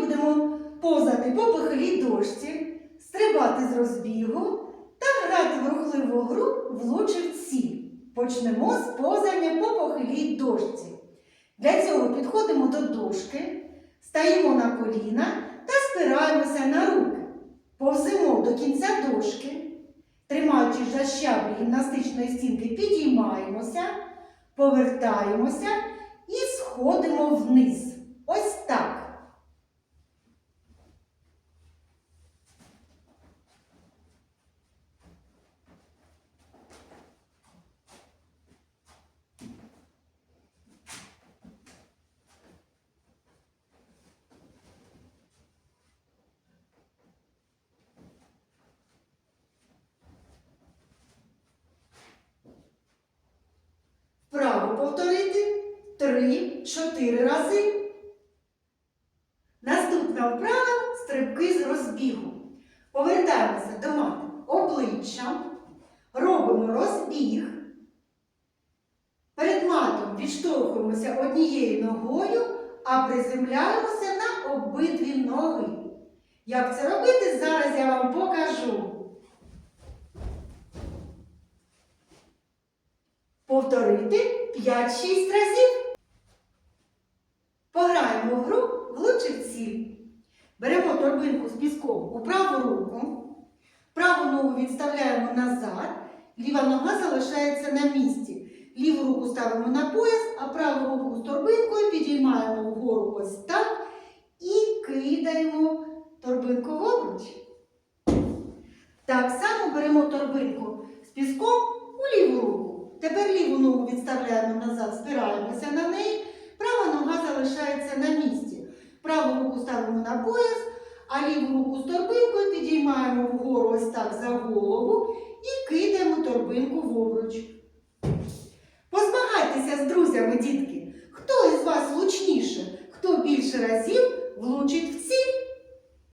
Будемо позати по похилій дошці, стрибати з розбігу та грати в рухливу гру влучив ціль. Почнемо з позання по похилій дошці. Для цього підходимо до дошки, стаємо на коліна та спираємося на руки. Повземо до кінця дошки, тримаючись за щаблі гімнастичної стінки, підіймаємося, повертаємося і сходимо вниз. Ось так. Вправо повторити 3-4 рази. Наступна вправа стрибки з розбігу. Повертаємося до мати обличчям, робимо розбіг. Перед матом відштовхуємося однією ногою, а приземляємося на обидві ноги. Як це робити, зараз я вам покажу. Повторити 5-6 разів. Пограємо в гру влучив ціль. Беремо торбинку з піском у праву руку, праву ногу відставляємо назад, ліва нога залишається на місці. Ліву руку ставимо на пояс, а праву руку з торбинкою підіймаємо вгору ось так і кидаємо торбинку в обруч. Так само беремо торбинку з піском у ліву руку. Тепер ліву ногу відставляємо назад, спираємося ліву руку з торбинкою підіймаємо вгору ось так за голову і кидаємо торбинку в обруч. Позмагайтеся з друзями, дітки. Хто із вас лучніше?